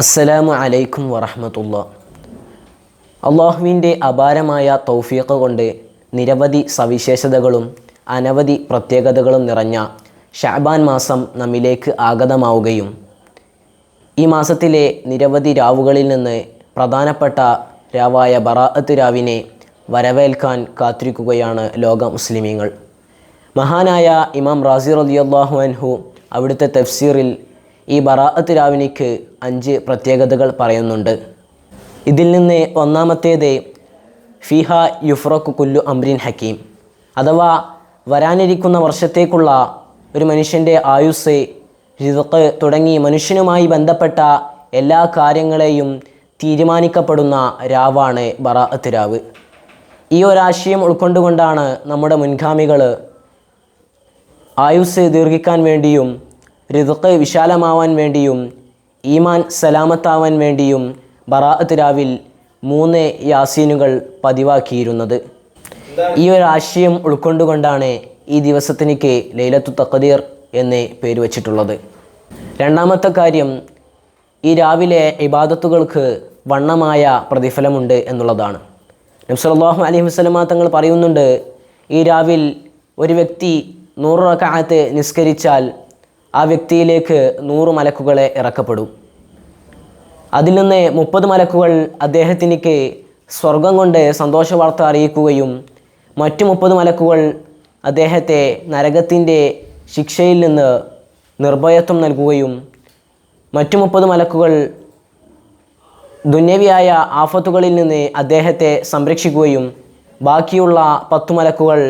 അസ്സലാമു അലൈക്കും വറഹമത്തുള്ള. അള്ളാഹുവിന്റെ അപാരമായ തൗഫീഖ് കൊണ്ട് നിരവധി സവിശേഷതകളും അനവധി പ്രത്യേകതകളും നിറഞ്ഞ ഷാബാൻ മാസം നമ്മിലേക്ക് ആഗതമാവുകയും ഈ മാസത്തിലെ നിരവധി രാവുകളിൽ നിന്ന് പ്രധാനപ്പെട്ട രാവായ ബറാഅത്ത് രാവിനെ വരവേൽക്കാൻ കാത്തിരിക്കുകയാണ് ലോക മുസ്ലിമീങ്ങൾ. മഹാനായ ഇമാം റാസി റളിയല്ലാഹു അൻഹു അവിടുത്തെ തഫ്സീറിൽ ഈ ബറാഅത്ത് രാവിനിക്ക് അഞ്ച് പ്രത്യേകതകൾ പറയുന്നുണ്ട്. ഇതിൽ നിന്ന് ഒന്നാമത്തേത് ഫിഹ യുഫ്രോക്ക് കുല്ലു അംരിൻ ഹക്കീം. അഥവാ വരാനിരിക്കുന്ന വർഷത്തേക്കുള്ള ഒരു മനുഷ്യന്റെ ആയുസ് രിതക്ക് തുടങ്ങി മനുഷ്യനുമായി ബന്ധപ്പെട്ട എല്ലാ കാര്യങ്ങളെയും തീരുമാനിക്കപ്പെടുന്ന രാവാണ് ബറാഅത്ത് രാവ്. ഈ ഒരാശയം ഉൾക്കൊണ്ടുകൊണ്ടാണ് നമ്മുടെ മുൻഗാമികൾ ആയുസ് ദീർഘിക്കാൻ വേണ്ടിയും ഋതുക്ക് വിശാലമാവാൻ വേണ്ടിയും ഈമാൻ സലാമത്താവാൻ വേണ്ടിയും ബറാഅത്ത് രാവിൽ മൂന്ന് യാസീനുകൾ പതിവാക്കിയിരുന്നത്. ഈ ഒരു ആശയം ഉൾക്കൊണ്ടുകൊണ്ടാണ് ഈ ദിവസത്തിനിക്ക് ലൈലത്തു തഖദീർ എന്ന് പേര് വച്ചിട്ടുള്ളത്. രണ്ടാമത്തെ കാര്യം ഈ രാവിലെ ഇബാദത്തുകൾക്ക് വണ്ണമായ പ്രതിഫലമുണ്ട് എന്നുള്ളതാണ്. നബ്സല്ലാഹു അലൈഹി വസ്ലമ തങ്ങൾ പറയുന്നുണ്ട് ഈ രാവിൽ ഒരു വ്യക്തി നൂറ് റക്കായത്ത് നിസ്കരിച്ചാൽ ആ വ്യക്തിയിലേക്ക് നൂറ് മലക്കുകളെ ഇറക്കപ്പെടും. അതിൽ നിന്ന് മുപ്പത് മലക്കുകൾ അദ്ദേഹത്തിനിക്ക് സ്വർഗം കൊണ്ട് സന്തോഷ വാർത്ത അറിയിക്കുകയും മറ്റു മുപ്പത് മലക്കുകൾ അദ്ദേഹത്തെ നരകത്തിന്റെ ശിക്ഷയിൽ നിന്ന് നിർഭയത്വം നൽകുകയും മറ്റു മുപ്പത് മലക്കുകൾ ദുന്യവിയായ ആഫത്തുകളിൽ നിന്ന് അദ്ദേഹത്തെ സംരക്ഷിക്കുകയും ബാക്കിയുള്ള പത്തു മലക്കുകൾ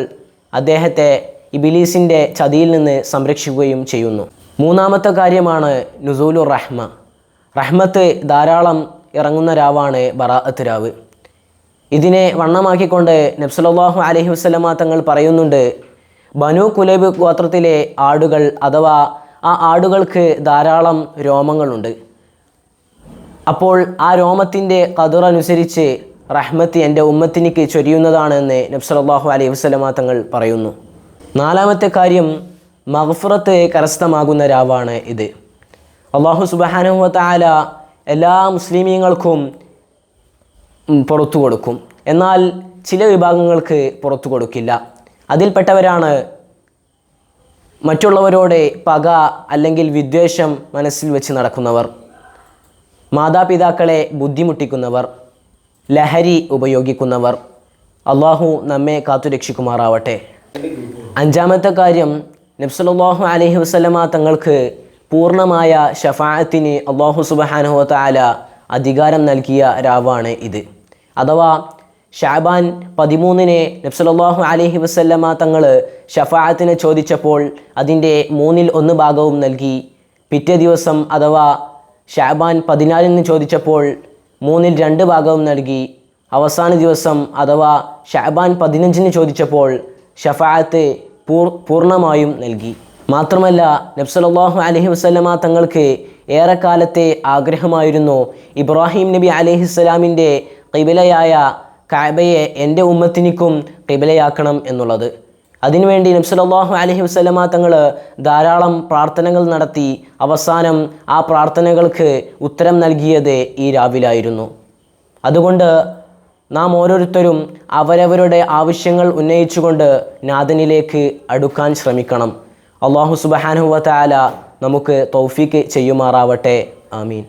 അദ്ദേഹത്തെ ഇബിലീസിന്റെ ചതിയിൽ നിന്ന് സംരക്ഷിക്കുകയും ചെയ്യുന്നു. മൂന്നാമത്തെ കാര്യമാണ് നുസൂലു റഹ്മ. റഹ്മത്ത് ധാരാളം ഇറങ്ങുന്ന രാവാണ് ബറാഅത്ത് രാവ്. ഇതിനെ വണ്ണമാക്കിക്കൊണ്ട് നബ്സലാഹു അലഹി വസ്ലമ തങ്ങൾ പറയുന്നുണ്ട് ബനു കുലൈബ് ഗോത്രത്തിലെ ആടുകൾ അഥവാ ആ ആടുകൾക്ക് ധാരാളം രോമങ്ങളുണ്ട്. അപ്പോൾ ആ രോമത്തിന്റെ കതിറനുസരിച്ച് റഹ്മത്ത് എന്റെ ഉമ്മത്തിനിക്ക് ചൊരിയുന്നതാണെന്ന് നബ്സലാഹു അലൈഹി വസ്ലമ തങ്ങൾ പറയുന്നു. നാലാമത്തെ കാര്യം മഹഫുറത്ത് കരസ്ഥമാകുന്ന രാവാണ് ഇത്. അള്ളാഹു സുബാനുവല എല്ലാ മുസ്ലിമീങ്ങൾക്കും പുറത്തു കൊടുക്കും. എന്നാൽ ചില വിഭാഗങ്ങൾക്ക് പുറത്തു കൊടുക്കില്ല. അതിൽപ്പെട്ടവരാണ് മറ്റുള്ളവരോട് പക അല്ലെങ്കിൽ വിദ്വേഷം മനസ്സിൽ വെച്ച് നടക്കുന്നവർ മാതാപിതാക്കളെ ബുദ്ധിമുട്ടിക്കുന്നവർ ലഹരി ഉപയോഗിക്കുന്നവർ. അള്ളാഹു നമ്മെ കാത്തുരക്ഷിക്കുമാറാവട്ടെ. അഞ്ചാമത്തെ കാര്യം നബ്സലാഹു അലഹി വസ്ലമ തങ്ങൾക്ക് പൂർണമായ ഷഫാത്തിന് അള്ളാഹു സുബഹാനഹു താല അധികാരം നൽകിയ രാവാണ് ഇത്. അഥവാ ഷാബാൻ പതിമൂന്നിന് നബ്സലാഹു അലഹി വസല്ലമ തങ്ങൾ ഷഫാത്തിനെ ചോദിച്ചപ്പോൾ അതിന്റെ മൂന്നിൽ ഒന്ന് ഭാഗവും നൽകി. പിറ്റേ ദിവസം അഥവാ ഷാബാൻ പതിനാലിന് ചോദിച്ചപ്പോൾ മൂന്നിൽ രണ്ട് ഭാഗവും നൽകി. അവസാന ദിവസം അഥവാ ഷാബാൻ പതിനഞ്ചിന് ചോദിച്ചപ്പോൾ ഷഫാഅത്ത് പൂർ പൂർണമായും നൽകി. മാത്രമല്ല നബ്സലാഹു അലഹി വസ്ലമ തങ്ങൾക്ക് ഏറെക്കാലത്തെ ആഗ്രഹമായിരുന്നു ഇബ്രാഹിം നബി അലഹിസ്സലാമിന്റെ കിബിലയായ കാബയെ എന്റെ ഉമ്മത്തിനിക്കും കിബിലയാക്കണം എന്നുള്ളത്. അതിനുവേണ്ടി നബ്സലാഹു അലഹി വസ്ലമ തങ്ങൾ ധാരാളം പ്രാർത്ഥനകൾ നടത്തി അവസാനം ആ പ്രാർത്ഥനകൾക്ക് ഉത്തരം നൽകിയത് ഈ രാവിലായിരുന്നു. അതുകൊണ്ട് നാം ഓരോരുത്തരും അവരവരുടെ ആവശ്യങ്ങൾ ഉന്നയിച്ചുകൊണ്ട് നാഥനിലേക്ക് അടുക്കാൻ ശ്രമിക്കണം. അള്ളാഹു സുബഹാനുവ താല നമുക്ക് തൗഫീക്ക് ചെയ്യുമാറാവട്ടെ. ആമീൻ.